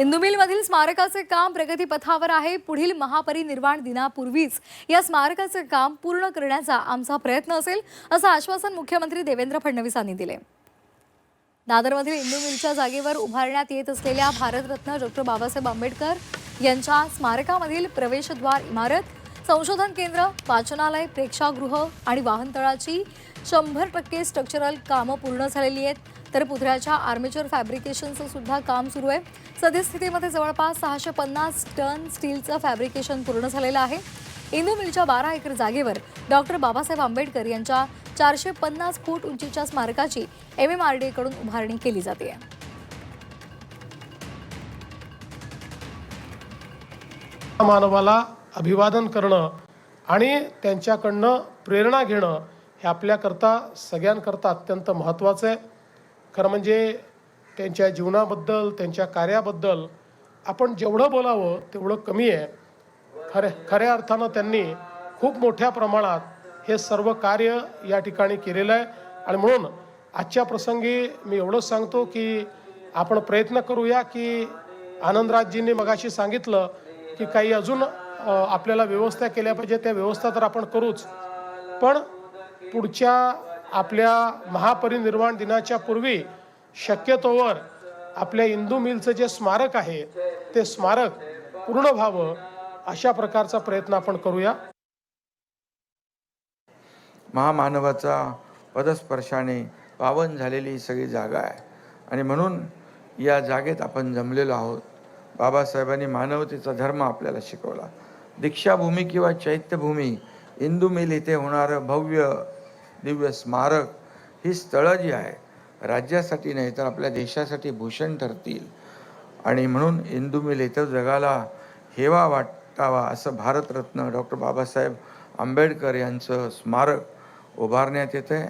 इंदुमिलमधील स्मारकाचे काम प्रगतीपथावर आहे. पुढील महापरिनिर्वाण दिनापूर्वीच या स्मारकाचे काम पूर्ण करण्याचा आमचा प्रयत्न असेल असं आश्वासन मुख्यमंत्री देवेंद्र फडणवीसांनी दिले. दादरमधील इंदू मिलच्या जागेवर उभारण्यात येत असलेल्या भारतरत्न डॉक्टर बाबासाहेब आंबेडकर यांच्या स्मारकामधील प्रवेशद्वार इमारत संशोधन केंद्र वाचनालय प्रेक्षागृह आणि वाहनतळाची शंभर टक्के स्ट्रक्चरल कामं पूर्ण झालेली आहेत. तर पुतळ्याच्या आर्मेचर फॅब्रिकेशनचं सुद्धा काम सुरू आहे. सद्यस्थितीमध्ये जवळपास सहाशे पन्नास टन स्टीलचं फॅब्रिकेशन पूर्ण झालेलं आहे. इंदू मिलच्या बारा एकर जागेवर डॉक्टर बाबासाहेब आंबेडकर यांच्या चारशे पन्नास फूट उंचीच्या स्मारकाची एम एम आर डी कडून उभारणी केली जाते. मानवाला अभिवादन करणं आणि त्यांच्याकडनं प्रेरणा घेणं हे आपल्याकरता सगळ्यांकरता अत्यंत महत्त्वाचं आहे. खरं म्हणजे त्यांच्या जीवनाबद्दल त्यांच्या कार्याबद्दल आपण जेवढं बोलावं तेवढं कमी आहे. खऱ्या खऱ्या अर्थानं त्यांनी खूप मोठ्या प्रमाणात हे सर्व कार्य या ठिकाणी केलेलं आहे. आणि म्हणून आजच्या प्रसंगी मी एवढंच सांगतो की आपण प्रयत्न करूया की आनंदराजजींनी मगाशी सांगितलं की काही अजून आपल्याला व्यवस्था केल्या पाहिजे. त्या व्यवस्था तर आपण करूच. पण पुढच्या आपल्या महापरिनिर्वाण दिनाच्या पूर्वी शक्यतोवर आपल्या इंदू मिलचं जे स्मारक आहे ते स्मारक पूर्ण व्हावं अशा प्रकारचा प्रयत्न आपण करूया. महामानवाचा पदस्पर्शाने पावन झालेली सगळी जागा आहे. आणि म्हणून या जागेत आपण जमलेलो आहोत. बाबासाहेबांनी मानवतेचा धर्म आपल्याला शिकवला. दीक्षाभूमी किंवा चैत्यभूमी इंदू मिल इथे होणारं भव्य दिव्य स्मारक ही स्थळं जी आहे राज्यासाठी नाही तर आपल्या देशासाठी भूषण ठरतील. आणि म्हणून इंदू मिल इथं जगाला हेवा वाटावा असं भारतरत्न डॉक्टर बाबासाहेब आंबेडकर यांचं स्मारक उभारण्यात येतं आहे